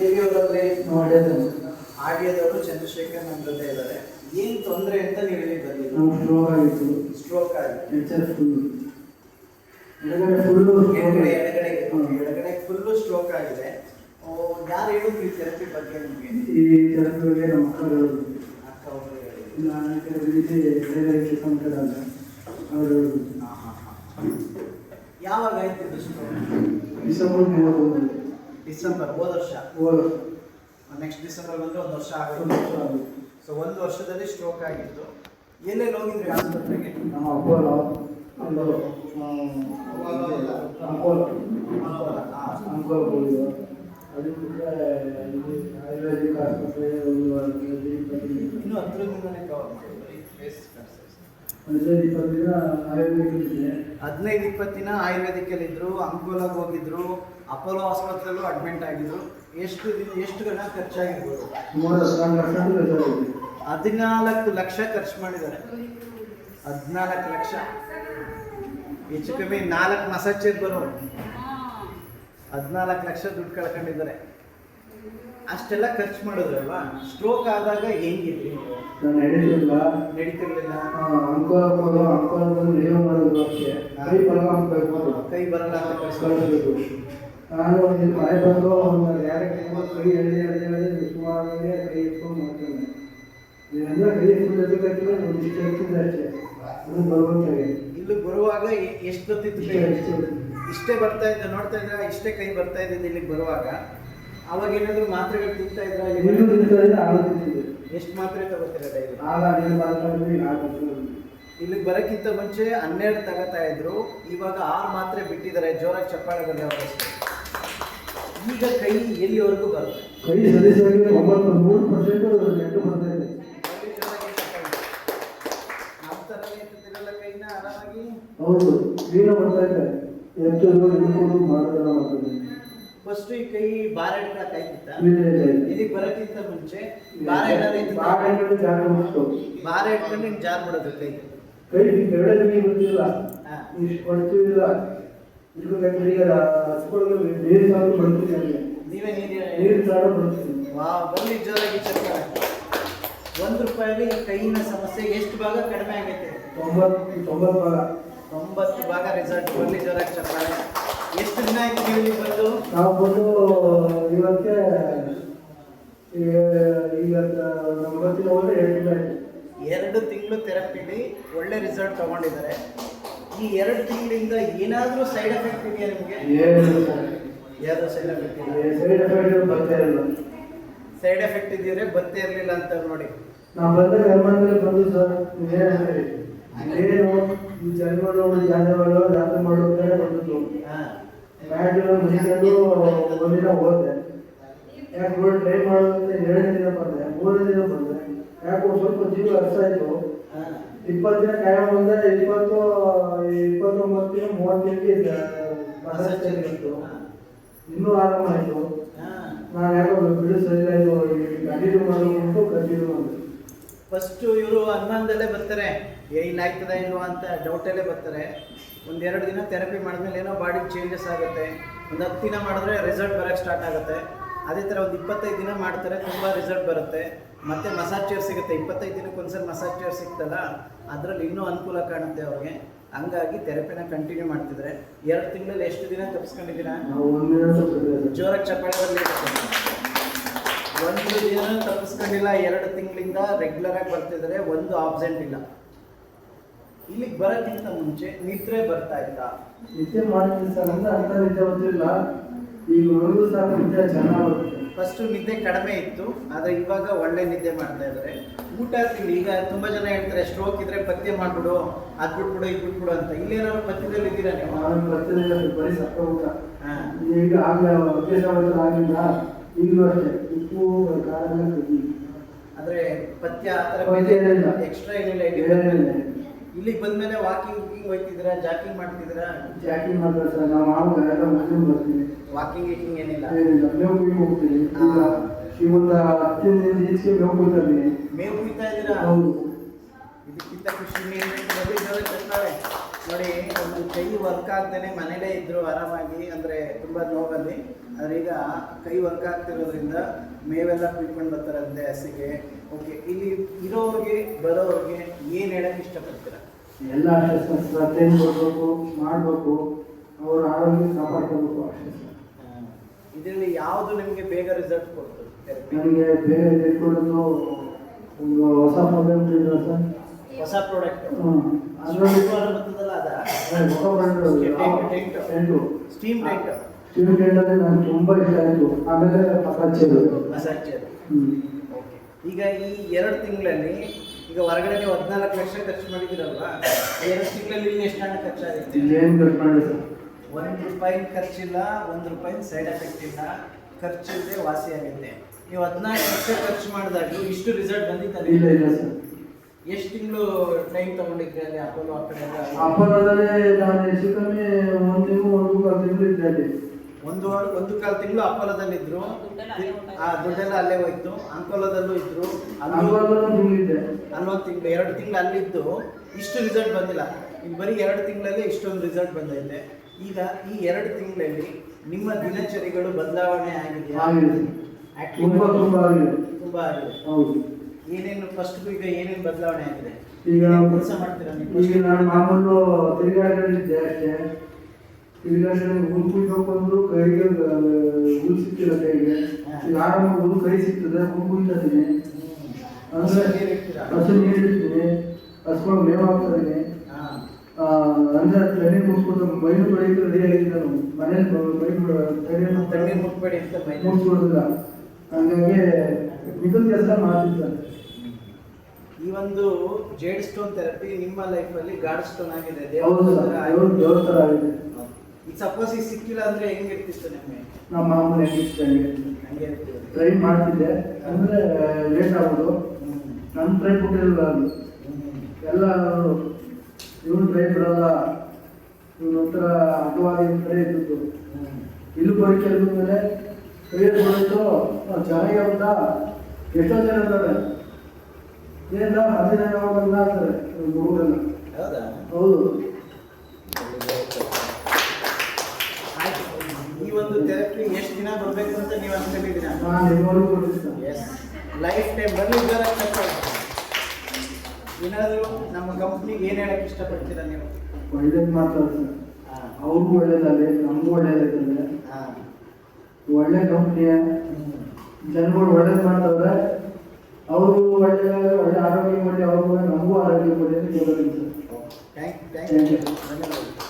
ದೇವಿಯವರಲ್ಲಿ ನೋಡಿದ್ರು ಆಡಿಯೋದವರು ಚಂದ್ರಶೇಖರ್ ನಮ್ಮ ಜೊತೆ ಇದ್ದಾರೆ. ಏನು ತೊಂದರೆ ಅಂತ ನೀವು ಹೇಳಿ ನಾವು ಸ್ಟ್ರೋಕ್ ಆಗಿತ್ತು. ಸ್ಟ್ರೋಕ್ ಫುಲ್ ಎಡಗಡೆ ಫುಲ್ಲು ಎಡಗಡೆ ಎಡಗಡೆ ಎಡಗಡೆ ಫುಲ್ಲು ಸ್ಟ್ರೋಕ್ ಆಗಿದೆ. ಯಾರು ಹೇಳಿದ್ರು ಈ ಥೆರಪಿ ಬಗ್ಗೆ ನಿಮಗೆ? ಈ ಥೆರಪಿಗೆ ನಮ್ಮ ಮಕ್ಕಳು ಅಕ್ಕ ಒಬ್ಬರು ನಾನು ರೀತಿ ಅಂತ. ಅವರು ಯಾವಾಗ ಆಯ್ತು ಡಿಸೆಂಬರ್ ಮೂವತ್ತೊಂದು ಡಿಸೆಂಬರ್ ಹೋದ ವರ್ಷ. ನೆಕ್ಸ್ಟ್ ಡಿಸೆಂಬರ್ ಬಂದ್ರೆ ಒಂದು ವರ್ಷ ಆಗುತ್ತೆ. ಸೊ ಒಂದು ವರ್ಷದಲ್ಲಿ ಸ್ಟ್ರೋಕ್ ಆಗಿತ್ತು ಎಲ್ಲೆಲ್ಲಿ ಹೋಗಿದ್ರಿ ಆಸ್ಪತ್ರೆಗೆ? ನಮ್ಮ ಅಪೋಲೋ. ಒಂದು ಅಂಕೋಲ ಅಂಕೋಲ ಹೋಗಿದ್ದು ಅದು ಬಿಟ್ಟರೆ ಇದು ಆಯುರ್ವೇದಿಕ್ ಆಸ್ಪತ್ರೆ ಇನ್ನೂ ಹತ್ರದಿಂದನೇ ಕವರ್ ಮಾಡಿದ್ರಿ ಫೇಸ್ ಹದಿನೈದು ಇಪ್ಪತ್ತು ದಿನ ಆಯುರ್ವೇದಿಕ್ ಹದಿನೈದು ಇಪ್ಪತ್ತು ದಿನ ಆಯುರ್ವೇದಿಕಲ್ಲಿ ಇದ್ರು ಅಂಕೋಲಾಗ ಹೋಗಿದ್ರು ಅಪೋಲೋ ಆಸ್ಪತ್ರೆಯಲ್ಲೂ ಅಡ್ಮಿಂಟ್ ಆಗಿದ್ರು. ಎಷ್ಟು ದಿನ ಎಷ್ಟು ಗಂಟೆ ಖರ್ಚಾಗಿರ್ಬೋದು? ಹದಿನಾಲ್ಕು ಲಕ್ಷ ಖರ್ಚು ಮಾಡಿದ್ದಾರೆ. ಹದಿನಾಲ್ಕು ಲಕ್ಷ. ಹೆಚ್ಚು ಕಮ್ಮಿ ನಾಲ್ಕು ಮಸಾಜ್ ಬರೋ ಹದಿನಾಲ್ಕು ಲಕ್ಷ ದುಡ್ಡು ಕಳ್ಕೊಂಡಿದ್ದಾರೆ. ಅಷ್ಟೆಲ್ಲ ಖರ್ಚು ಮಾಡಿದ್ರಲ್ವಾ? ಸ್ಟ್ರೋಕ್ ಆದಾಗ ಹೆಂಗಿದ್ರಿ? ನಾನು ನಡೀತಿಲ್ಲ ನಡೀತಿರ್ಲಿಲ್ಲ ಅಂಕೋಲೋ ಅಂಕೋಲೋ ನೇವು ಮಾಡೋದು ಕೈ ಬರಲ್ಲ ಹಾಕ್ಬೇಕು ಕೈ ಬರಲ್ಲ ಅಂತ ಕಳ್ಸ್ಕೊಂಡು ಕಳಿಸ್ಬೇಕು ನಾನು ಒಂದು ಮಳೆ ಬಂದು ಒಂದು ಯಾರ ಕೈ ಕೈ ಹೇಳಿದ್ರೆ ಎಳ್ದು ಎಳ್ದು ಸುಮಾರು ಕೈ ಇಟ್ಕೊಂಡು ಮಾಡ್ತೇನೆ ಇದೆಲ್ಲ ಕೈ ಎದ್ದು ಕಟ್ಟಿದ್ರೆ ಒಂದು ಇಷ್ಟ ಎತ್ತಿದೆ ಅಷ್ಟೇ. ಅದು ಬರುವಂತಾಗೆ ಇಲ್ಲಿ ಬರುವಾಗ ಎಷ್ಟು ಗೊತ್ತಿತ್ತು ಇಷ್ಟೇ ಬರ್ತಾ ಇದ್ದ ನೋಡ್ತಾ ಇದ್ರೆ? ಇಷ್ಟೇ ಕೈ ಬರ್ತಾ ಇದ್ದಿದ್ದು ಇಲ್ಲಿಗೆ ಬರುವಾಗ? ಅವಾಗ ಏನಾದ್ರು ಮಾತ್ರೆಗಳು ತಿಂತಾ ಇಲ್ಲೂ ಆಗ ತಿಂತಿದ್ದೆ. ಎಷ್ಟು ಮಾತ್ರೆ ತಗೋತೀರ ಡೈಲಿ? ಆಗ ಮಾತಾಡಿದ್ವಿ ನಾನು ಇಲ್ಲಿಗೆ ಬರೋಕ್ಕಿಂತ ಮುಂಚೆ ಹನ್ನೆರಡು ತಗೋತಾ ಇದ್ರು. ಇವಾಗ ಆರು ಮಾತ್ರೆ ಬಿಟ್ಟಿದ್ದಾರೆ. ಜೋರಾಗಿ ಚಪ್ಪಾಳೆ ಅವರಷ್ಟು ಈಗ ಕೈ ಎಲ್ಲಿವರೆಗೂ ಬರುತ್ತೆ? ಕೈ ಸದಸ್ಯರಿಗೆ ಒಂಬತ್ತು ಮೂರು ಪರ್ಸೆಂಟ್ ನೆಟ್ಟು ಬರ್ತಾ ಇದೆ. ಹೌದು ಈಗ ಮಾಡ್ತಾ ಇದೆ ಎಷ್ಟು ಹಿಡ್ಕೊಂಡು ಮಾಡೋದೆಲ್ಲ ಮಾಡ್ತದೆ ಫಸ್ಟ್ ಈ ಕೈ ಬಾರ ಹಿಡ್ಕೊಳಕ್ ಆಯ್ತಿತ್ತ ಇಲ್ಲ, ಇಲ್ಲ, ಇಲ್ಲ. ಬರೋಕ್ಕಿಂತ ಮುಂಚೆ ಬಾರ ಹಿಡೋದೈತಿ ಬಾಳ ಹಿಡ್ಕೊಂಡು ಜಾಗ ಮಾಡ್ತು ಬಾರ ಹಿಡ್ಕೊಂಡು ಹಿಂಗೆ ಜಾರ್ ಕೈ. ಕೈ ಎರಡೇ ಕೈ ಬರ್ತಿಲ್ಲ. ಇಷ್ಟು ಕೊಡ್ತಿಲ್ಲ ಇಷ್ಟು ಗಂಟೆ ಈಗ ಹಚ್ಕೊಂಡು ನೀರು ಸಾಲು ಬರ್ತೀನಿ ಅಲ್ಲಿ. ನೀವೇ ನೀರು ನೀರು ಸಾಲು ಬರ್ತೀನಿ ವಾ ಬನ್ನಿ ಜೋರಾಗಿ ಚಪ್ಪಾಳೆ ಒಂದು ರೂಪಾಯಲ್ಲಿ ಈ ಕೈಯಿನ ಸಮಸ್ಯೆ ಎಷ್ಟು ಭಾಗ ಕಡಿಮೆ ಆಗೈತೆ? ತೊಂಬತ್ತು ತೊಂಬತ್ತು ಭಾಗ. ಒಂಬತ್ತು ಭಾಗ ರಿಸಲ್ಟ್ ಬನ್ನಿ ಜೋರಾಗಿ ಚಪ್ಪಾಳೆ. ಎಷ್ಟು ದಿನ ಆಯ್ತು ನೀವು ಬಂದು? ನಾವು ಬಂದು ಇವತ್ತೇ ಈಗ- ನಮ್ಮ ಗೊತ್ತಿನ ಹೋದ್ರೆ ಎರಡು ಎರಡು ತಿಂಗಳು ಥೆರಪಿಲಿ ಒಳ್ಳೆ ರಿಸಲ್ಟ್ ತಗೊಂಡಿದ್ದಾರೆ. ಈ ಎರಡು ತಿಂಗಳಿಂದ ಏನಾದರೂ ಸೈಡ್ ಎಫೆಕ್ಟ್ ಇದೆಯಾ ನಿಮಗೆ? ಯಾವುದು ಸೈಡ್ ಎಫೆಕ್ಟ್ ಇದೆ ಸೈಡ್ ಎಫೆಕ್ಟ್ ಬರ್ತಾ ಇರಲಿಲ್ಲ ಸೈಡ್ ಎಫೆಕ್ಟ್ ಇದೆಯಾ ಬತ್ತೇ ಇರಲಿಲ್ಲ ಅಂತ ನೋಡಿ. ನಾವು ಬಂದ ಜನ್ಮದಲ್ಲಿ ಬಂದು ಸರ್. ಹೇಳಿ ಏನು ಈ ಜನ್ಮ ನೋಡಿ ಜಾತ್ರೆ ಮಾಡೋ ಜಾತ್ರೆ ಮಾಡೋ ಅಂತ ಬಂದಿದ್ದು ಹಾಂ. ಮ್ಯಾಟ್ ಮುಗಿಸ್ಕೊಂಡು ಒಂದಿನ ಹೋದೆ. ಯಾಕೆ ನೋಡಿ ಟ್ರೈ ಮಾಡೋದಂತ ಎರಡನೇ ದಿನ ಬಂದೆ ಮೂರನೇ ದಿನ ಬಂದೆ. ಯಾಕೋ ಸ್ವಲ್ಪ ಜೀವ ಅರ್ಥ ಆಯ್ತು ಇಪ್ಪತ್ತು ದಿನ ಟೈಮ್ ಬಂದೆ ಇಪ್ಪತ್ತು, ಇಪ್ಪತ್ತೊಂಬತ್ತು ದಿನ ಮೂವತ್ತು ದಿನಕ್ಕೆ ಮಸಾಜ್ ಇತ್ತು. ಇನ್ನೂ ಆರಾಮ ಆಯ್ತು. ನಾನು ಯಾಕೋ ಬಿಡು ಸರಿ ಆಯಿತು ಕಂಟಿನ್ಯೂ ಮಾಡೋದು ಕಂಟಿನ್ಯೂ ಮಾಡಿದೆ ಫಸ್ಟು ಇವರು ಅನುಮಾನದಲ್ಲೇ ಬರ್ತಾರೆ. ಏನು ಆಗ್ತದ ಇಲ್ವಾ ಅಂತ ಡೌಟಲ್ಲೇ ಬರ್ತಾರೆ. ಒಂದೆರಡು ದಿನ ಥೆರಪಿ ಮಾಡಿದ್ಮೇಲೆ ಏನೋ ಬಾಡಿ ಚೇಂಜಸ್ ಆಗುತ್ತೆ. ಒಂದು ಹತ್ತು ದಿನ ಮಾಡಿದ್ರೆ ರಿಸಲ್ಟ್ ಬರೋಕ್ಕೆ ಸ್ಟಾರ್ಟ್ ಆಗುತ್ತೆ. ಅದೇ ಥರ ಒಂದು ಇಪ್ಪತ್ತೈದು ದಿನ ಮಾಡ್ತಾರೆ, ತುಂಬ ರಿಸಲ್ಟ್ ಬರುತ್ತೆ. ಮತ್ತೆ ಮಸಾಜ್ ಚೇರ್ ಸಿಗುತ್ತೆ. ಇಪ್ಪತ್ತೈದು ದಿನಕ್ಕೆ ಒಂದ್ಸಲ ಮಸಾಜ್ ಚೇರ್ ಸಿಗ್ತಲ್ಲ ಅದರಲ್ಲಿ ಇನ್ನೂ ಅನುಕೂಲ ಕಾಣುತ್ತೆ ಅವ್ರಿಗೆ. ಹಂಗಾಗಿ ಥೆರಪಿನ ಕಂಟಿನ್ಯೂ ಮಾಡ್ತಿದ್ರೆ ಎರಡು ತಿಂಗಳಲ್ಲಿ ಎಷ್ಟು ದಿನ ತಪ್ಪಿಸ್ಕೊಂಡಿದ್ದೀರಾ ಜೋರಾಗಿ ಚಪ್ಪಾಳೆ ಬರಲಿ ಒಂದು ದಿನ ತಪ್ಪಿಸ್ಕೊಂಡಿಲ್ಲ ಎರಡು ತಿಂಗಳಿಂದ ರೆಗ್ಯುಲರ್ ಆಗಿ ಬರ್ತಿದ್ದಾರೆ. ಒಂದು ಆಬ್ಸೆಂಟ್ ಇಲ್ಲ. ಇಲ್ಲಿಗೆ ಬರೋಕ್ಕಿಂತ ಮುಂಚೆ ನಿದ್ರೆ ಬರ್ತಾ ಇಲ್ಲ ನಿದ್ದೆ ಮಾಡ್ತೀನಿ ಸರ್ ಅಂದ್ರೆ ಅಂತ ನಿದ್ದೆ ಗೊತ್ತಿಲ್ಲ ಸಹ ನಿದ್ದೆ ಚೆನ್ನಾಗಿ ಫಸ್ಟು ನಿದ್ದೆ ಕಡಿಮೆ ಇತ್ತು ಆದರೆ ಇವಾಗ ಒಳ್ಳೆ ನಿದ್ದೆ ಮಾಡ್ತಾ ಇದ್ದಾರೆ ಊಟ ತಿಂಡಿ ಈಗ ತುಂಬ ಜನ ಹೇಳ್ತಾರೆ ಸ್ಟ್ರೋಕ್ ಇದ್ರೆ ಪಥ್ಯ ಮಾಡ್ಬಿಡು ಅದು ಬಿಟ್ಬಿಡು ಇದು ಬಿಟ್ಬಿಡು ಅಂತ. ಇಲ್ಲೇನಾದ್ರು ಪಥ್ಯದಲ್ಲಿ ಇದ್ದೀರಾ ನೀವು? ನಾನು ಬರ್ತಿದ್ದೆ ಬರೀ ಸತ್ತ ಊಟ. ಈಗ ಆಗಲೇ ಅಭ್ಯಾಸ ಮಾಡಿದ್ರೆ ಆಗಿಲ್ಲ ಈಗಲೂ ಅಷ್ಟೇ. ಉಪ್ಪು ಖಾರ ಎಲ್ಲ ಕಮ್ಮಿ ಅಂದರೆ ಪಥ್ಯ ಆ ಥರ ಪಥ್ಯ ಎಕ್ಸ್ಟ್ರಾ ಏನಿಲ್ಲ. ಇಲ್ಲಿಗೆ ಬಂದಮೇಲೆ ವಾಕಿಂಗ್ ಗಿಕಿಂಗ್ ಹೋಗ್ತಿದ್ದೀರಾ ಜಾಕಿಂಗ್ ಮಾಡ್ತಿದ್ರ ಜಾಕಿಂಗ್ ಮಾಡ್ತಾರೆ ಸರ್ ನಾವು ಮಾವು ಎಲ್ಲ ಮುಸ್ಲಿಂ ಬರ್ತೀವಿ. ವಾಕಿಂಗ್ ಗೀಕಿಂಗ್ ಏನಿಲ್ಲ? ಏನಿಲ್ಲ ಮೇವು ಕುಯ್ಯಕ್ಕೆ ಹೋಗ್ತೀವಿ ಈಗ ಈ ಅತ್ಯಂತ ಹೆಚ್ಚಿಗೆ ಈಚೆಗೆ ಮೇವು ಕುಯ್ತಾ ಇದ್ದೀನಿ ಮೇವು ಕುಯ್ತಾ ಇದ್ದೀರಾ? ಹೌದು. ಇದಕ್ಕಿಂತ ಖುಷಿ ನೋಡಿ ಒಂದು ಕೈ ವರ್ಕ್ ಆಗ್ತಾನೆ ಮನೇಲೇ ಇದ್ರು ಆರಾಮಾಗಿ ಅಂದ್ರೆ ತುಂಬಾ ನೋವಲ್ಲಿ. ಆದ್ರೆ ಈಗ ಕೈ ವರ್ಕ್ ಆಗ್ತಿರೋದ್ರಿಂದ ಮೇವೆಲ್ಲ ಕುಯ್ಕೊಂಡು ಬರ್ತಾರಂತೆ ಹಸಿಗೆ. ಓಕೆ ಇಲ್ಲಿ ಇರೋರಿಗೆ ಬರೋರಿಗೆ ಏನು ಹೇಳಕ್ ಇಷ್ಟಪಡ್ತೀರಾ? ಎಲ್ಲ ಅಷ್ಟೇ ಮಾಡಬೇಕು ಕೊಡಬೇಕು ಮಾಡಬೇಕು ಅವರ ಆರೋಗ್ಯ ಕಾಪಾಡ್ಕೋಬೇಕು ಅಷ್ಟೇ. ಸರ್ ಇದರಲ್ಲಿ ಯಾವುದು ನಿಮಗೆ ಬೇಗ ರಿಸಲ್ಟ್ ಕೊಡ್ತದೆ? ನಿಮಗೆ ನನಗೆ ರಿಸಲ್ಟ್ ಕೊಡೋದು ಒಂದು ಹೊಸ ಮೊಬೈಲ್ ಇದೆ ಸರ್ ಹೊಸ ಪ್ರಾಡಕ್ಟ್ ಅದರಲ್ಲಿ ಬರ್ತದಲ್ಲ ಅದ? ಹೊಸ ಬ್ರ್ಯಾಂಡ್ ಟೆಂಟು ಸ್ಟೀಮ್ ಟೆಂಟ್ ಅಂದರೆ ನನಗೆ ತುಂಬ ಇಷ್ಟ ಆಯಿತು. ಆಮೇಲೆ ಹ್ಞೂ ಓಕೆ ಈಗ ಈ ಎರಡು ತಿಂಗಳಲ್ಲಿ ಈಗ ಹೊರಗಡೆ ನೀವು ಹದಿನಾಲ್ಕು ಲಕ್ಷ ಖರ್ಚು ಮಾಡಿದಿರಲ್ವಾ ಎರಡು ತಿಂಗಳಲ್ಲಿ ಇಲ್ಲಿ ಎಷ್ಟು ಹಣ ಖರ್ಚಾಗುತ್ತೆ ಏನು ಕಟ್ ಮಾಡಿ ಸರ್. ಒಂದು ರೂಪಾಯಿ ಖರ್ಚಿಲ್ಲ ಒಂದು ರೂಪಾಯಿ ಸೈಡ್ ಎಫೆಕ್ಟ್ ಇಲ್ಲ ಖರ್ಚಿಲ್ಲದೆ ವಾಸಿ ಆಗುತ್ತೆ. ನೀವು ಹದಿನಾಲ್ಕು ಲಕ್ಷ ಖರ್ಚು ಮಾಡಿದಾಗ ಇಷ್ಟು ರಿಸಲ್ಟ್ ಬಂದಿತ್ತಲ್ಲ? ಇಲ್ಲ ಇಲ್ಲ ಸರ್. ಎಷ್ಟು ತಿಂಗಳು ಟೈಮ್ ತಗೊಂಡಿದ್ರಿ ಅಲ್ಲಿ ಅಪೋಲೋ ಆ ಕಡೆ? ಅಪೋಲೋದಲ್ಲಿ ನಾನು ಹೆಚ್ಚು ಕಮ್ಮಿ ಒಂದು ತಿಂಗಳು ಒಂದು ತಿಂಗಳು ಇದ್ದೆ ಅಲ್ಲಿ. ಒಂದು ವಾರ- ಒಂದು ಕಾಲು ತಿಂಗಳು ಅಪ್ಪಲದಲ್ಲಿದ್ರು ಇದ್ರು. ಆ ದುಡ್ಡೆಲ್ಲ ಅಲ್ಲೇ ಹೋಯ್ತು. ಅಂಕೋಲದಲ್ಲೂ ಇದ್ರು. ಅಲ್ಲೊಂದು ತಿಂಗಳು ಎರಡು ತಿಂಗಳು ಅಲ್ಲಿದ್ದು. ಇಷ್ಟು ರಿಸಲ್ಟ್ ಬಂದಿಲ್ಲ. ಇಲ್ಲಿ ಬರೀ ಎರಡು ತಿಂಗಳಲ್ಲಿ ಇಷ್ಟೊಂದು ರಿಸಲ್ಟ್ ಬಂದೈತೆ. ಈಗ ಈ ಎರಡು ತಿಂಗಳಲ್ಲಿ ನಿಮ್ಮ ದಿನಚರಿಗಳು ಬದಲಾವಣೆ ಆಗಿದೆಯಾ ಆಗಿದೆ. ತುಂಬ ತುಂಬ ಆಗಿದೆ. ತುಂಬಾ ಆಗಿದೆ. ಹೌದು. ಏನೇನು ಫಸ್ಟ್ ಈಗ ಏನೇನು ಬದಲಾವಣೆ ಆಗಿದೆ? ಈಗ ಕೆಲಸ ಮಾಡ್ತೀರಾ ನೀವು? ಈಗ ನಾನು ಮಾಮೂಲು ತಿರುಗಾಡಿದ್ದೆ ಅಷ್ಟೇ. ಹುಲ್ ಕುಯ್ಬೇಕು ಅಂದ್ರು ಕೈಗೆ ಹುಲ್ ಸಿಕ್ತಿಲ್ಲ ಕೈಗೆ. ಈಗ ಆರಾಮಾಗಿ ಹುಲ್ ಕೈ ಸಿಗ್ತದೆ ಹುಲ್ ಕುಯ್ತಾ ಇದ್ದೀನಿ ಅಂದ್ರೆ? ಹಸು ನೀರು ಇಡ್ತೀನಿ. ಹಸ್ಕೊಂಡು ಮೇವು ಹಾಕ್ತಾ. ಆ, ಅಂದ್ರೆ ತಣ್ಣೀರು ಮುಗಿಸ್ಕೊಂಡು ಮೈನು ಬೆಳಗ್ಗೆ ರೆಡಿ ಆಗಿದ್ದೆ ನಾನು ಮನೇಲಿ ಮೈನು ತಣ್ಣೀರು ಟ್ರೈನಿಂಗ್ ಮುಟ್ಬೇಡಿ ಅಂತ ಮೈ ಮುಗಿಸ್ಬಿಡೋದಿಲ್ಲ ಹಂಗಾಗಿ ಮಿಕ್ಕಲ್ ಕೆಲಸ ಮಾಡ್ತಿದ್ದೆ ಈ ಒಂದು ಜೇಡ್ ಸ್ಟೋನ್ ಥೆರಪಿ ನಿಮ್ಮ ಲೈಫಲ್ಲಿ ಗಾಡ್ ಸ್ಟೋನ್ ಆಗಿದೆ. ದೇವರ ಥರ ಆಗಿದೆ. ಈಗ ಸಪೋಸ್ ಈಗ ಸಿಕ್ಕಿಲ್ಲ ಅಂದ್ರೆ ಹೆಂಗಿರ್ತಿತ್ತು ನಿಮಗೆ? ನಮ್ಮ ಮಾಮೂಲಿ ಹೆಂಗಿತ್ತು ಹಂಗೆ. ಟ್ರೈ ಮಾಡ್ತಿದ್ದೆ. ಅಂದರೆ ಲೇಟ್ ಆಗೋದು. ನನ್ನ ಟ್ರೈ ಬಿಟ್ಟಿರಲಿಲ್ಲ ಅದು. ಎಲ್ಲ ಇವನು ಟ್ರೈ ಬಿಡಲ್ಲ ಇವನ ಒಂಥರ ಅಪವಾದಿ ಥರ ಇದ್ದಿದ್ದು. ಇಲ್ಲಿ ಬರೋಕೆ ಮೇಲೆ ಕೈಯಲ್ಲಿ ಬಿಡಿತ್ತು ಚೆನ್ನಾಗಿ ಅಂತ ಎಷ್ಟೋ ಜನ ಇದ್ದಾರೆ. ಏನಿಲ್ಲ ಹದಿನೈದು ಯಾವಾಗಲ್ಲ ಅಂತಾರೆ ಹುಡುಗರೆಲ್ಲ ಹೌದಾ ಹೌದು ಆಯ್ತು. ಈ ಒಂದು ಥೆರಪಿ ಎಷ್ಟು ದಿನ ಬರ್ಬೇಕು ಅಂತ ನೀವು ಅನ್ಕೊಂಡಿದ್ದೀರಾ? ಎಸ್ ಲೈಫ್ ಟೈಮ್ ಬರಲಿ ಏನಾದರೂ ನಮ್ಮ ಕಂಪ್ನಿಗೆ ಏನು ಹೇಳಕ್ಕೆ ಇಷ್ಟಪಡ್ತೀರಾ ನೀವು? ಒಳ್ಳೇದು ಹಾಂ. ಅವ್ರಿಗೂ ಒಳ್ಳೇದಾಗಲಿ ನಮಗೂ ಒಳ್ಳೇದಾಗ್ತದೆ. ಹಾಂ. ಒಳ್ಳೆ ಕಂಪ್ನಿಯ ಜನಗಳು ಒಳ್ಳೇದು ಮಾಡ್ತವ್ರೆ ಅವರು ಒಳ್ಳೆ ಒಳ್ಳೆ ಆರೋಗ್ಯ ಕೊಡಿ ಅವ್ರಿಗೂ ನಮಗೂ ಆರೋಗ್ಯ ಕೊಡಿ ಅಂತ ಕೇಳೋದು ಸರ್. ಥ್ಯಾಂಕ್ ಥ್ಯಾಂಕ್ ಯು ಧನ್ಯವಾದ